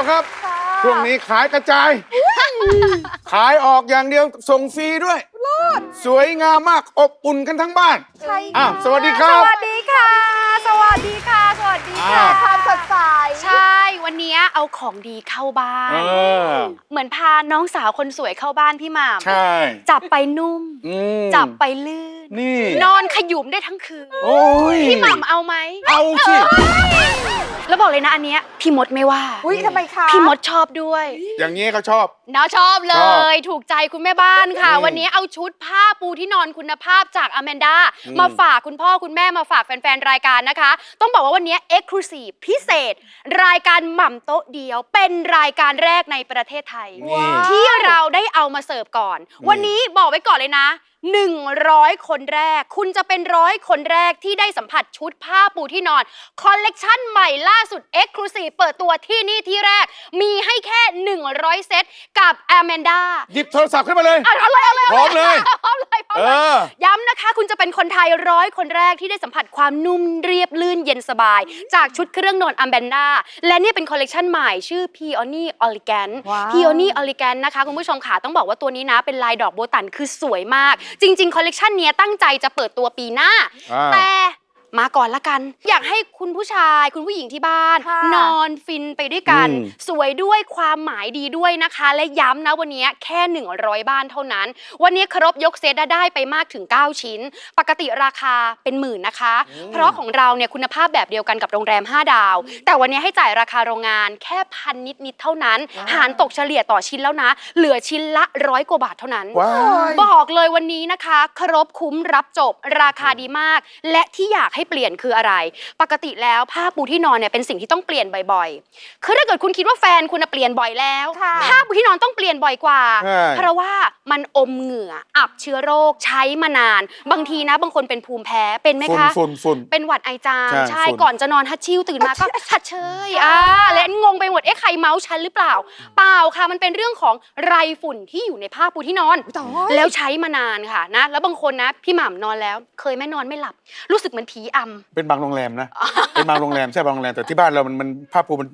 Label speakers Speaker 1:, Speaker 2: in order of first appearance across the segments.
Speaker 1: โต๊ะเดียวครับ ช่วงนี้ขายกระจาย ขายออกอย่างเดียวส่งฟรีด้วย สวยงามมากอบอุ่นกันทั้งบ้าน
Speaker 2: ใช่
Speaker 1: อ้าวสวัสดีครับ
Speaker 2: สวัสดีค่ะ สวัสดีค่ะ สวัสดีค่ะ
Speaker 1: อ่า
Speaker 2: ความสดใส
Speaker 3: ใช่ วันนี้เอาของดีเข้าบ้าน
Speaker 1: เออ
Speaker 3: เหมือนพาน้องสาวคนสวยเข้าบ้านพี่หม่ำ
Speaker 1: ใช่
Speaker 3: จับไปนุ่ม
Speaker 1: อืม
Speaker 3: จับไปลื่น
Speaker 1: นี่
Speaker 3: นอนขยุมได้ทั้งคืน
Speaker 1: โอ้ย
Speaker 3: พี่หม่ำเอาไหม
Speaker 1: เอาสิ
Speaker 3: แล้วบอกเลยนะอันเนี้ยพี่มดไม่ว่า
Speaker 2: อุ้ยทำไมคะ
Speaker 3: พี่มดชอบด้วย
Speaker 1: อย่างนี้เขาชอบ
Speaker 3: น้าชอบเล
Speaker 1: ชอบ
Speaker 3: ยถูกใจคุณแม่บ้านค่ะ
Speaker 1: อืม
Speaker 3: วันนี้เอาชุดผ้าปูที่นอนคุณภาพจากอแมนดา
Speaker 1: อืม
Speaker 3: มาฝากคุณพ่อคุณแม่มาฝากแฟน ๆ รายการนะคะ ต้องบอกว่าวันนี้เอ็กซ์คลูซีฟพิเศษ รายการหม่ำโต๊ะเดียว เป็นรายการแรกในประเทศไทย
Speaker 1: นี่
Speaker 3: ที่เราได้เอามาเสิร์ฟก่อน วันนี้บอกไว้ก่อนเลยนะ 100 คนแรก คุณจะเป็นร้อยคนแรกที่ได้สัมผัสชุดผ้าปูที่นอน คอลเลกชันใหม่ล่าสุด e x c l u s i v e เปิดตัวที่นี่ที่แรก มีให้แค่ 100 เซตกับ a m a n d a
Speaker 1: หยิบโทรศัพท์ขึ้นมาเลย
Speaker 3: เอาเอาเลยเอาเลย
Speaker 1: พร้อมเลย
Speaker 3: พร้อมเลยพร้อม
Speaker 1: เอ
Speaker 3: เลย
Speaker 1: อ
Speaker 3: ย้ำนะคะ คุณจะเป็นคนไทยร้อยคนแรกที่ได้สัมผัสความนุ่มเรียบลื่นเย็นสบาย จากชุดเครื่องนอนอัมแบนดาและนี่เป็นคอลเลกชันใหม่ชื่อ Peony Elegant
Speaker 2: ว้าว
Speaker 3: Peony Elegant นะคะ คุณผู้ชมค่ะ ต้องบอกว่าตัวนี้นะ เป็นลายดอกโบตันคือสวยมากจริงๆคอลเลกชันเนี้ยตั้งใจจะเปิดตัวปีหน้า
Speaker 1: อ่า
Speaker 3: แต่ มาก่อนละกัน อยากให้คุณผู้ชายคุณผู้หญิงที่บ้าน
Speaker 2: ค่ะ
Speaker 3: นอนฟินไปด้วยกัน
Speaker 1: อืม
Speaker 3: สวยด้วยความหมายดีด้วยนะคะ และย้ำนะวันนี้แค่ 100 บ้านเท่านั้น วันนี้ครบยกเซตได้ไปมากถึง 9 ชิ้น ปกติราคาเป็นหมื่นนะคะ เพราะของเราเนี่ยคุณภาพแบบเดียวกันกับโรงแรม 5 ดาว แต่วันนี้ให้จ่ายราคาโรงงานแค่พันนิดๆเท่านั้น
Speaker 2: ว้าว
Speaker 3: หารตกเฉลี่ยต่อชิ้นแล้วนะ เหลือชิ้นละร้อยกว่าบาทเท่านั้น
Speaker 1: ว้าย
Speaker 3: บอกเลยวันนี้นะคะ ครบคุ้มรับจบราคาดีมาก และที่อยากให้เปลี่ยนคืออะไร ปกติแล้วผ้าปูที่นอนเนี่ยเป็นสิ่งที่ต้องเปลี่ยนบ่อยๆ คือถ้าเกิดคุณคิดว่าแฟนคุณน่ะเปลี่ยนบ่อยแล้ว
Speaker 2: ค่ะ
Speaker 3: ผ้าปูที่นอนต้องเปลี่ยนบ่อยกว่า
Speaker 1: ใช่
Speaker 3: เพราะว่ามันอมเหงื่ออับเชื้อโรคใช้มานาน บางทีนะ บางคนเป็นภูมิแพ้เป็นไหม
Speaker 1: ฝุ่น
Speaker 3: คะ
Speaker 1: ฝุ่นฝุ่น
Speaker 3: เป็นหวัดไอจาม
Speaker 1: ใช่
Speaker 3: ใช่
Speaker 1: ฝุ่น
Speaker 3: ก่อนจะนอนฮัดชิวตื่นมาก็ ฮัดเชยอ่าและงงไปหมดเอ๊ะใครเมาส์ฉันหรือเปล่า เปล่าค่ะมันเป็นเรื่องของไรฝุ่นที่อยู่ในผ้าปูที่นอน
Speaker 2: ตาย
Speaker 3: แล้วใช้มานานค่ะนะ แล้วบางคนนะ พี่หม่ำนอนแล้ว เคยแม่นอนไม่หลับ รู้สึกเหมือนผีอำ
Speaker 1: เป็นบางโรงแรมนะ เป็นบางโรงแรมใช่บางโรงแรมแต่ที่บ้านเรามันมันผ้าปูมัน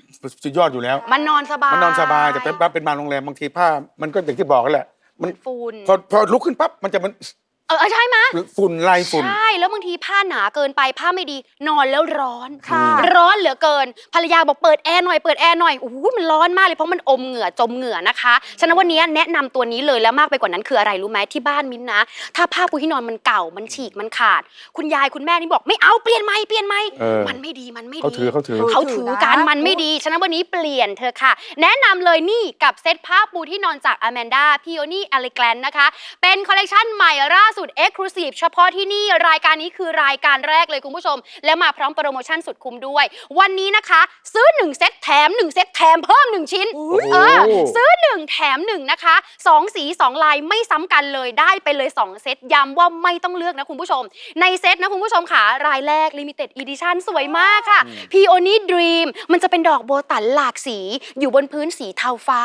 Speaker 1: สุดยอดอยู่แล้ว
Speaker 3: มันนอนสบาย
Speaker 1: มันนอนสบายแต่เป็นเป็นบางโรงแรมบางทีผ้ามันก็อย่างที่บอกกันแหละ มัน
Speaker 3: ฝุ่น
Speaker 1: พอพอลุกขึ้นปั๊บมันจะมัน
Speaker 3: เออเออใช่ไหมย
Speaker 1: ฝุ่นลายฝุ่น
Speaker 3: ใช่แล้วบางทีผ้าหนาเกินไปผ้าไม่ดีนอนแล้วร้อน
Speaker 1: ค่ะ
Speaker 3: ร้อนเหลือเกิน ภรรยาบอกเปิดแอร์หน่อยเปิดแอร์หน่อยโอ้โหมันร้อนมากเลยเพราะมันอมเหงื่อจมเหงื่อนะคะ ฉะนั้นวันนี้แนะนำตัวนี้เลยแล้วมากไปกว่านั้นคืออะไรรู้ไหมที่บ้านมิ้นนะ ถ้าผ้าปูที่นอนมันเก่ามันฉีกมันขาด คุณยายคุณแม่นี่บอกไม่เอาเปลี่ยนไหมเปลี่ยนไหม
Speaker 1: เออ
Speaker 3: มันไม่ดีมันไม่ดี
Speaker 1: เขาถือเขาถือ
Speaker 3: เขาถือการมันไม่ดีฉะนั้นวันนี้เปลี่ยนเธอะค่ะ แนะนำเลยนี่กับเซตผ้าปูที่นอนจากอแมนดาพิโอนี่อเลแกลนนะคะ เป็นคอลเลกชันใหม่ล่าสุด Exclusive เฉพาะที่นี่รายการนี้คือรายการแรกเลยคุณผู้ชม และมาพร้อมโปรโมชั่นสุดคุ้มด้วย วันนี้นะคะ ซื้อ 1 เซตแถม 1 เซตแถมเพิ่ม 1 ชิ้น
Speaker 1: อุ๊ย
Speaker 3: เออ
Speaker 1: โอ้
Speaker 3: ซื้อ 1 แถม 1 นะคะ 2 สี 2 ลายไม่ซ้ำกันเลยได้ไปเลย 2 เซตย้ำว่าไม่ต้องเลือกนะคุณผู้ชม ในเซตนะคุณผู้ชมค่ะรายแรก Limited Edition สวยมากค่ะ Peony Dream มันจะเป็นดอกโบตันหลากสี อยู่บนพื้นสีเทาฟ้า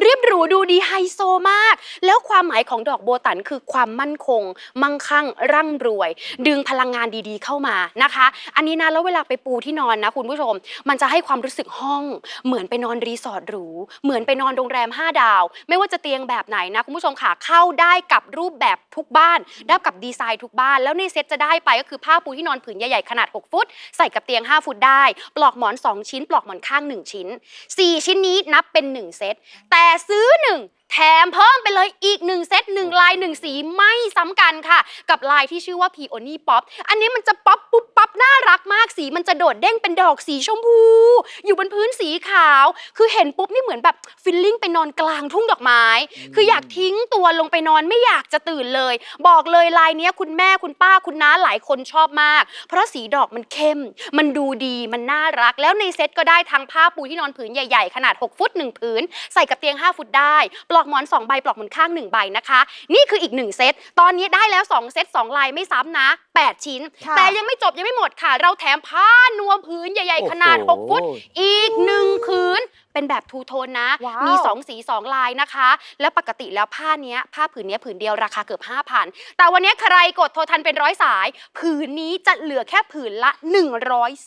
Speaker 3: เรียบหรูดูดีไฮโซมาก แล้วความหมายของดอกโบตันคือความมั่นคงมั่งคั่งร่ำรวย ดึงพลังงานดีๆเข้ามานะคะ อันนี้นะแล้วเวลาไปปูที่นอนนะคุณผู้ชม มันจะให้ความรู้สึกห้อง เหมือนไปนอนรีสอร์ทหรู เหมือนไปนอนโรงแรม 5 ดาว ไม่ว่าจะเตียงแบบไหนนะคุณผู้ชมค่ะเข้าได้กับรูปแบบทุกบ้าน ได้กับดีไซน์ทุกบ้าน แล้วในเซ็ตจะได้ไปก็คือผ้าปูที่นอนผืนใหญ่ๆขนาด 6 ฟุต ใส่กับเตียง 5 ฟุตได้ ปลอกหมอน 2 ชิ้น ปลอกหมอนข้าง 1 ชิ้น 4 ชิ้นนี้นับเป็น 1 เซตแต่ซื้อ 1 แถมเพิ่มไปเลยอีก 1 เซต1ลาย 1 สีไม่ซ้ำกันค่ะ กับลายที่ชื่อว่า Peony Pop อันนี้มันจะป๊อปปุ๊บปั๊บน่ารักมากสีมันจะโดดเด้งเป็นดอกสีชมพู อยู่บนพื้นสีขาว คือเห็นปุ๊บนี่เหมือนแบบฟิลลิ่งไปนอนกลางทุ่งดอกไม้ คืออยากทิ้งตัวลงไปนอนไม่อยากจะตื่นเลย บอกเลยลายเนี้ยคุณแม่คุณป้าคุณน้าหลายคนชอบมาก เพราะสีดอกมันเข้ม มันดูดีมันน่ารัก แล้วในเซ็ตก็ได้ทั้งผ้าปูที่นอนผืนใหญ่ ๆ ขนาด 6 ฟุต 1 ผืน ใส่กับเตียง 5 ฟุตได้ปลอกหมอน2ใบปลอกหมอนข้าง1ใบนะคะ นี่คืออีก 1 เซต ตอนนี้ได้แล้ว 2 เซต2ลายไม่ซ้ำนะ 8 ชิ้น
Speaker 2: ค่ะ
Speaker 3: แต่ยังไม่จบยังไม่หมดค่ะ เราแถมผ้านวมผืนใหญ่ ๆ ขนาด 6 ฟุต อีกหนึ่งผืนเป็นแบบทูโทนนะ
Speaker 2: ว้าว
Speaker 3: มี 2 สี 2 ลายนะคะ แล้วปกติแล้วผ้าเนี้ยผ้าผืนเนี้ยผืนเดียวราคาเกือบ5,000 แต่วันนี้ใครกดโทรทันเป็นร้อยสาย ผืนนี้จะเหลือแค่ผืนละ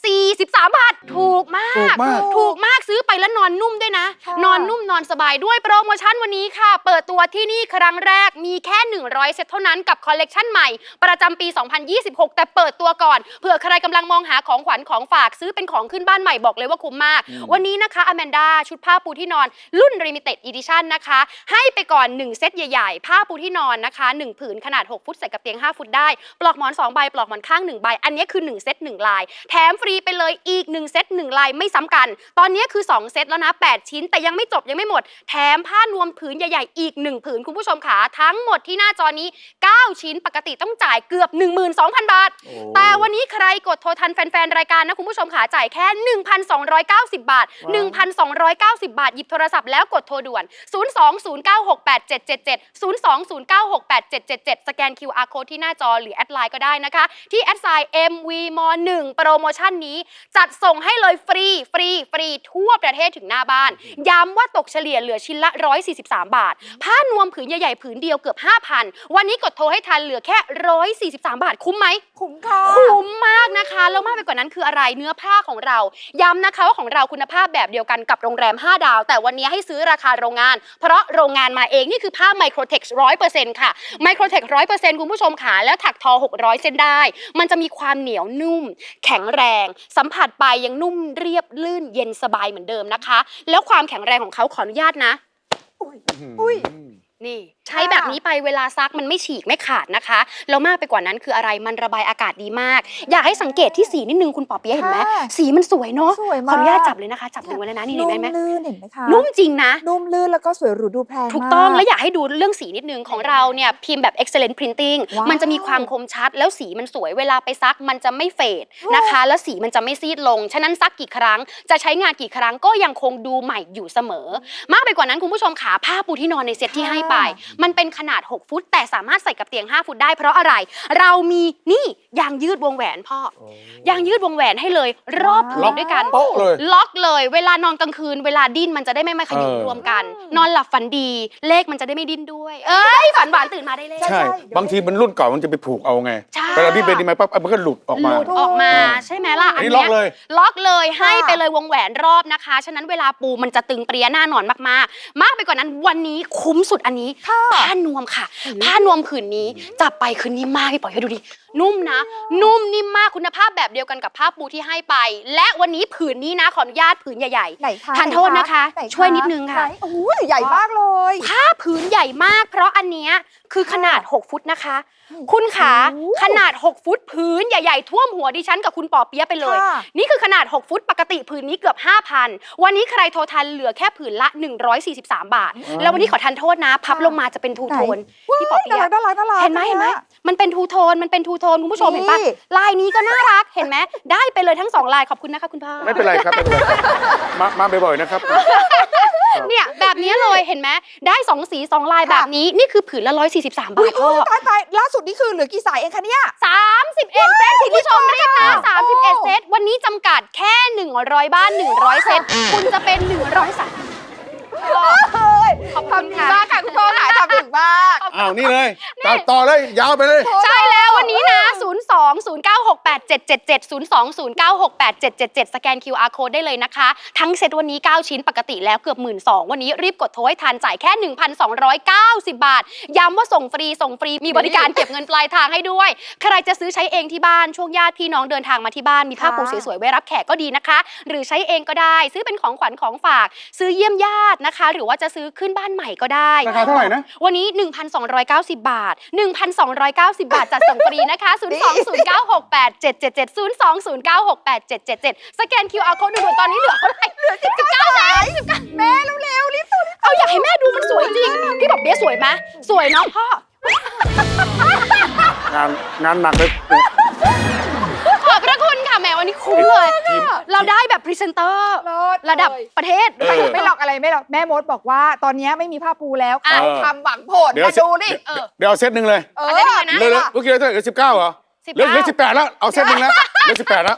Speaker 3: 143 บาท ถูกมา
Speaker 1: ถูก
Speaker 3: ก
Speaker 1: มาก
Speaker 3: ถูกมากซื้อไปแล้วนอนนุ่มด้วยนะ
Speaker 2: ค่ะ
Speaker 3: นอนนุ่มนอนสบายด้วยโปรโมชั่นวันนี้ค่ะ เปิดตัวที่นี่ครั้งแรกมีแค่ 100 เซตเท่านั้นกับคอลเลกชันใหม่ ประจำปี 2026 แต่เปิดตัวก่อนเผื่อใครกำลังมองหาของขวัญของฝากซื้อเป็นของขึ้นบ้านใหม่บอกเลยว่าคุ้มมาก วันนี้นะคะอแมนดาชุดผ้าปูที่นอนรุ่น Limited Edition นะคะ ให้ไปก่อน 1 เซตใหญ่ๆ ผ้าปูที่นอนนะคะ 1 ผืนขนาด 6 ฟุตใส่กับเตียง 5 ฟุตได้ ปลอกหมอน 2 ใบ ปลอกหมอนข้าง 1 ใบ อันนี้คือ 1 เซต1 ลาย แถมฟรีไปเลยอีก 1 เซต1 ลายไม่ซ้ำกัน ตอนนี้คือ 2 เซตแล้วนะ 8 ชิ้น แต่ยังไม่จบยังไม่หมด แถมผ้านวมผืนใหญ่ๆ อีก 1 ผืนคุณผู้ชมขาทั้งหมดที่หน้าจอนี้ 9 ชิ้นปกติต้องจ่ายเกือบ 12,000 บาท แต่วันนี้ใครกดโทรทันแฟนๆรายการนะคุณผู้ชมขาจ่ายแค่ 1,290 บาท1,290 บาท หยิบโทรศัพท์แล้วกดโทรด่วน 020968777 020968777 สแกน QR code ที่หน้าจอหรือแอดไลน์ก็ได้นะคะ ที่แอดไซน์ MV ม1โปรโมชั่นนี้ จัดส่งให้เลยฟรีฟรีฟรีทั่วประเทศถึงหน้าบ้าน ย้ำว่าตกเฉลี่ยเหลือชิ้นละ 143 บาท ผ้านวมผืนใหญ่ ๆ ผืนเดียวเกือบ 5,000 วันนี้กดโทรให้ทันเหลือแค่ 143 บาท คุ้มไหม
Speaker 2: คุ้มค่ะ
Speaker 3: คุ้มมากนะคะ แล้วมากไปกว่านั้นคืออะไรเนื้อผ้าของเรา ย้ำนะคะว่าของเราคุณภาพแบบเดียวกันกับโรงแรม 5 ดาว แต่วันนี้ให้ซื้อราคาโรงงาน เพราะโรงงานมาเองนี่คือผ้าไมโครเทคร้อยเปอร์เซ็นต์ค่ะไมโครเทคร้อยเปอร์เซ็นต์คุณผู้ชมขาแล้วถักทอ 600 เส้นได้ มันจะมีความเหนียวนุ่ม แข็งแรง สัมผัสไปยังนุ่มเรียบลื่นเย็นสบายเหมือนเดิมนะคะ แล้วความแข็งแรงของเขาขออนุญาตนะ
Speaker 2: อุ้ย
Speaker 3: นี่ใช้แบบนี้ไปเวลาซักมันไม่ฉีกไม่ขาดนะคะแล้วมากไปกว่านั้นคืออะไรมันระบายอากาศดีมาก อยากให้สังเกตที่สีนิดนึงคุณปอเปียะเห็นไหม
Speaker 2: ค่ะ
Speaker 3: สีมันสวยเนาะ
Speaker 2: สวย
Speaker 3: ข
Speaker 2: มาก
Speaker 3: ออนุญาตจับเลยนะคะ จับดึงไว้เลยนะนี่เห็นไหม
Speaker 2: นุ่มลื่นเห็นไหมคะ
Speaker 3: นุ่มจริงนะ
Speaker 2: นุ่มลื่นแล้วก็สวยหรูดูแพง
Speaker 3: ถูกต้อง
Speaker 2: มา
Speaker 3: แล้วอยากให้ดูเรื่องสีนิดนึงของเราเนี่ยพิมพ์แบบ excellent printing
Speaker 2: ว้าว
Speaker 3: มันจะมีความคมชัด แล้วสีมันสวยเวลาไปซักมันจะไม่เฟดนะคะ แล้วสีมันจะไม่ซีดลง ฉะนั้นซักกี่ครั้ง จะใช้งานกี่ครั้งก็ยังคงดูใหม่อยู่เสมอ มากไปกว่านั้นคุณผู้ชมขาผ้าปูที่นอนในเซ็ตที่ให้ไปมันเป็นขนาด 6 ฟุต แต่สามารถใส่กับเตียง 5 ฟุตได้เพราะอะไร เรามีนี่ยางยืดวงแหวนพ่อ ยางยืดวงแหวนให้เลย รอบผื
Speaker 1: ล็อนก
Speaker 3: ด้วยกัน
Speaker 1: โป๊ะเลย
Speaker 3: ล็อกเลย เวลานอนกลางคืน เวลาดิ้นมันจะได้ไม่มาขยุม
Speaker 1: เออ
Speaker 3: รวมกัน นอนหลับฝันดี เลขมันจะได้ไม่ดิ้นด้วย เอ้ยฝันหวานตื่นมาได้เลข
Speaker 2: ใช่
Speaker 1: ใช่บางทีมันรุ่นเก่ามันจะไปผูกเอาไง
Speaker 3: ใช่
Speaker 1: เวลาที่เป็นดีไหมปั๊บมันก็หลุดออกมา
Speaker 3: หลุดออกมาใช่ไหมล่ะ
Speaker 1: อันนี้ล็อกเลย
Speaker 3: ล็อกเลยให้
Speaker 2: ค่ะ
Speaker 3: ไปเลยวงแหวนรอบนะคะ ฉะนั้นเวลาปูมันจะตึงเปรี้ยหน้านอนมากๆ มากไปกว่านั้นวันนี้คุ้มสุดอันนี้
Speaker 2: ค่ะ
Speaker 3: ผ้านวมค่ะ ผ้านวมผืนนี้จับไปคืนนี้มากพี่ปอยให้ดูดิ นุ่มนะ นุ่มนิ่มมากคุณภาพแบบเดียวกันกับผ้าปูที่ให้ไป และวันนี้ผืนนี้นะขออนุญาตผืนใหญ่
Speaker 2: ไหนคะ
Speaker 3: ทานโทษนะคะ
Speaker 2: ไห
Speaker 3: ช่วยนิดนึงค่ะ
Speaker 2: ไหโอ้ยใหญ่มากเลย
Speaker 3: ๆผ้าผืนใหญ่มาก เพราะอันเนี้ยคือขนาด 6 ฟุตนะคะ
Speaker 2: อืม
Speaker 3: คุณขา
Speaker 2: โอ้
Speaker 3: ขนาด 6 ฟุตผืนใหญ่ๆ ท่วมหัวดิฉันกับคุณปอเปียะไปเลย
Speaker 2: ค่ะ
Speaker 3: นี่คือขนาด 6 ฟุตปกติผืนนี้เกือบ 5,000 วันนี้ใครโทรทันเหลือแค่ผืนละ 143 บาท แล้ววันนี้ขอทันโทษนะ พับลงมาจะเป็นทูโทนพี่ปอเปียะ
Speaker 2: น่ารักน่ารัก
Speaker 3: เห็นไหมเห็นไหมมันเป็นทูโทนมันเป็นทูโทนคุณผู้ชม
Speaker 2: นี่
Speaker 3: เห็นปะลายนี้ก็น่ารักเห็นไหมได้ไปเลยทั้งสองลายขอบคุณนะคะคุณพ่อ
Speaker 1: ไม่เป็นไรครับไม่เป็นไรครับมามาบ่อยๆนะครับ
Speaker 3: เนี่ยแบบนี้เลยเห็นไหมได้สองสีสองลายแบบนี้นี่คือผืนละ143บา
Speaker 2: อุ้ย
Speaker 3: ทพ่อ
Speaker 2: ตายตายล่าสุดนี่คือเหลือกี่สายเองคะเนี่ย
Speaker 3: 31 เซตคุณผู้ชมรีบนะ31 เซต วันนี้จำกัดแค่ 100 บ้าน 100 เซต คุณจะเป็น 100สัตว์
Speaker 2: เฮ้ย
Speaker 3: ขอบคุณ
Speaker 2: ทำดี
Speaker 3: ค่ะ
Speaker 2: มากค่ะคุณพ่อค่ะทำถึงมาก
Speaker 1: อ้าวนี่เลยต่อต่อเลยยาวไปเลย
Speaker 3: ใช่แล้ววันนี้นะ 02 096 8777 02 096 8777 สแกน QR code ได้เลยนะคะ ทั้งเซตวันนี้ 9 ชิ้นปกติแล้วเกือบ 1 2ื่นวันนี้รีบกดโทรให้ทันจ่ายแค่ 1,290 บาท ย้ำว่าส่งฟรีส่งฟรีมีบริการเก็บเงินปลายทางให้ด้วย ใครจะซื้อใช้เองที่บ้านช่วงญาติพี่น้องเดินทางมาที่บ้านมีผ้าปู
Speaker 2: ค่ะ
Speaker 3: สวยๆไว้รับแขกก็ดีนะคะ หรือใช้เองก็ได้ ซื้อเป็นของขวัญของฝาก ซื้อเยี่ยมญาตินะคะ หรือว่าจะซื้อขึ้นบ้านใหม่ก็ได้
Speaker 1: ราคาเท่าไหร่นะ
Speaker 3: วันนี้ 1,290 บาท 1,290 บาทจัดส่งฟรีนะคะ 020968777 020968777 สแกน QR code ด่วนๆตอนนี้เหลือเท่าไหร่เหลือ19แล้ว19
Speaker 2: แม่เร็วๆรีบตัวรีบ
Speaker 3: เอาอยากให้แม่ดูมันสวยจริง พี่บอกเบี้ยสวยไหมสวยเนาะพ่อ
Speaker 1: งานงานหนักเลย
Speaker 3: ขอบพระ คุณค่ะแหมวันนี้คุ้มเลย เราได้แบบพรีเซนเตอร์
Speaker 2: เลิศ
Speaker 3: ระดับ
Speaker 2: เลย
Speaker 3: ประเทศ
Speaker 1: เออ
Speaker 2: ไม่หลอกอะไรไม่หลอกแม่มดบอกว่าตอนนี้ไม่มีผ้าปูแล้ว
Speaker 3: อะ
Speaker 2: เขาทำหวังผล
Speaker 1: เดี๋ยว
Speaker 2: มาดูดิ
Speaker 3: เออ
Speaker 1: เดี๋ยวเอาเซตหนึ่งเลย
Speaker 2: เอ
Speaker 3: เอาเซตหนึ่งเลยนะ
Speaker 1: เลยเลยเมื่อกี้เราเท่าไหร่เหลือสิบเก้าเหรอ
Speaker 3: 19
Speaker 1: เหลือเหลือสิบแปดแล้วเอาเซตหนึ่งแล้วเหลือสิบแปดแล้ว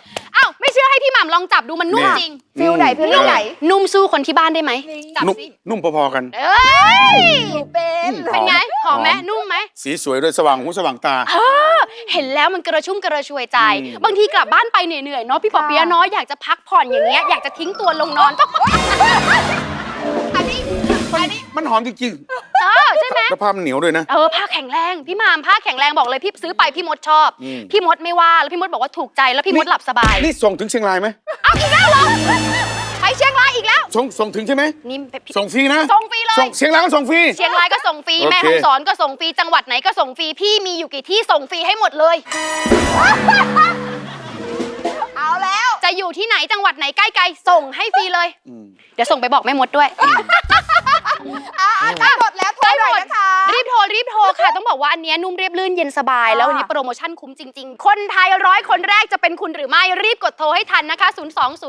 Speaker 3: อ้าวไม่เชื่อให้พี่หม่ำลองจับดูมันนุ่ม
Speaker 1: เนี่ย
Speaker 3: จริง
Speaker 2: ฟิลไหนฟิลไหน
Speaker 3: นุ่มสู้คนที่บ้านได้ไหมจับ
Speaker 1: นุ่ม
Speaker 3: สิ
Speaker 1: นุ่มพอๆกัน
Speaker 3: เอ้ย
Speaker 2: หนูเป็น
Speaker 1: อืม
Speaker 3: เป็นไงหอมไหม
Speaker 1: หอม
Speaker 3: นุ่มไหม
Speaker 1: สีสวยด้วยสว่างหูสว่างตา
Speaker 3: เห็นแล้วมันกระชุ่มกระชวยใจ
Speaker 1: อืม
Speaker 3: บางทีกลับบ้านไปเหนื่อยๆเนาะพี่ปอเปียะเนาะอยากจะพักผ่อนอย่างเงี้ยอยากจะทิ้งตัวลงนอน อันนี้อันนี้
Speaker 1: มันหอมจริง
Speaker 3: เออใช่ไหม
Speaker 1: ๆแล้วผ้ามันเหนียวด้วยนะ
Speaker 3: เออผ้าแข็งแรงพี่หมามผ้าแข็งแรงบอกเลยพี่ซื้อไปพี่มดชอบ
Speaker 1: อืม
Speaker 3: พี่มดไม่ว่าแล้วพี่มดบอกว่าถูกใจแล้วพี่มดหลับสบาย
Speaker 1: นี่ส่งถึงเชียงรายไหม
Speaker 3: เอาอีกแล้วเหรอไปเชียงรายอีกแล้ว
Speaker 1: ส่งส่งถึงใช่ไหม
Speaker 3: นี่พี่
Speaker 1: ส่งฟรีนะ
Speaker 3: ส่งฟรีเลย
Speaker 1: ส่งเชียงรายก็ส่งฟรี
Speaker 3: เชียงรายก็ส่งฟรี
Speaker 1: โอเค
Speaker 3: แม่ฮ่องสอนก็ส่งฟรีจังหวัดไหนก็ส่งฟรีพี่มีอยู่กี่ที่ส่งฟรีให้หมดเลย
Speaker 2: เอาแล้ว
Speaker 3: จะอยู่ที่ไหนจังหวัดไหนใกล้ไกลส่งให้ฟรีเลย
Speaker 1: อืม
Speaker 3: เดี๋ยวส่งไปบอกแม่มดด้วย
Speaker 2: อ่าใกล้หมดแล้วโทรหน่อยนะคะ
Speaker 3: รีบโทรรีบโทรค่ะ ต้องบอกว่าอันเนี้ยนุ่มเรียบลื่นเย็นสบาย แล้ววันนี้โปรโมชั่นคุ้มจริง ๆ คนไทยร้อยคนแรกจะเป็นคุณหรือไม่รีบกดโทรให้ทันนะคะ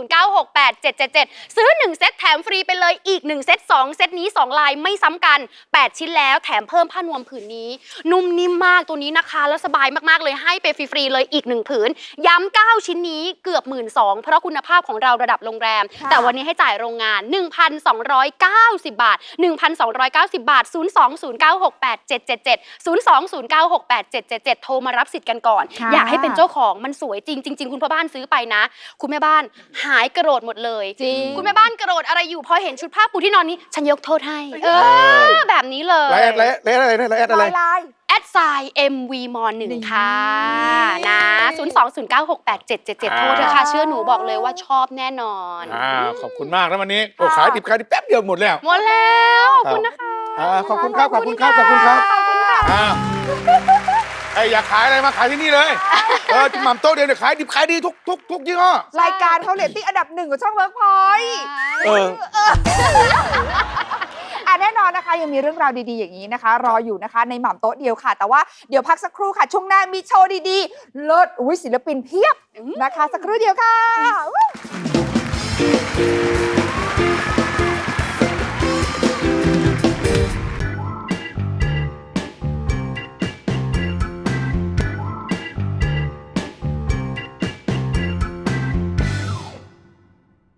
Speaker 3: 020968777 ซื้อ 1 เซตแถมฟรีไปเลยอีก 1 เซต2 เซตนี้ 2 ลายไม่ซ้ำกัน 8 ชิ้นแล้วแถมเพิ่มผ้านวมผืนนี้ นุ่มนิ่มมากตัวนี้นะคะ แล้วสบายมากๆเลยให้ไปฟรีๆเลยอีก 1 ผืน ย้ำ9ชิ้นนี้เกือบ1 2ื่นเพราะคุณภาพของเราระดับโรงแรม
Speaker 2: ค่ะ
Speaker 3: แต่วันนี้ให้จ่ายโรงงาน 1,290 บาท1,290 บาท 020968777 020968777 โทรมารับสิทธิ์กันก่อน
Speaker 2: ค่ะ
Speaker 3: อยากให้เป็นเจ้าของมันสวยจริงจริงๆคุณพ่อบ้านซื้อไปนะ คุณแม่บ้านหายกระโดดหมดเลย
Speaker 2: จริง
Speaker 3: คุณแม่บ้านกระโดดอะไรอยู่พอเห็นชุดผ้าปูที่นอนนี้ ฉันยกโทษให้ เออ แบบนี้เลย
Speaker 1: ไลน์แอดไลน์แอดอะไรนะไลน์แอดอะไร
Speaker 2: ลายลาย
Speaker 3: แอ ดไซน์ MV ม1ค่ะนะ020968777โทรเถอะค่ะเชื่อหนูบอกเลยว่าชอบแน่นอน
Speaker 1: อ่าขอบคุณมากนะวันนี้โอ้ขายดิบขายดิบแป๊บเดียวหมดแล้ว
Speaker 3: หมดแล้วขอบคุณนะคะ
Speaker 1: อ่าขอบคุณครับขอบคุณครับขอบคุณครับ
Speaker 3: ขอบคุณค่ะ
Speaker 1: อ่าไอ้อยากขายอะไรมาขายที่นี่เลยเออจุ่มหม่ำโต๊ะเดียวเนี่ยขายดิบขายดีทุกทุกทุกยี่ห้อ
Speaker 2: รายการเขาเรตติ้งอันดับหนึ่งของช่องเวิร์กพอย
Speaker 1: เออ
Speaker 2: อะ แน่นอนนะคะ ยังมีเรื่องราวดีๆอย่างนี้นะคะ รออยู่นะคะในหม่ำโต๊ะเดียวค่ะ แต่ว่าเดี๋ยวพักสักครู่ค่ะ ช่วงหน้ามีโชว์ดีๆเลิศอุ้ยศิลปินเพียบนะคะ สักครู่เดียวค่ะ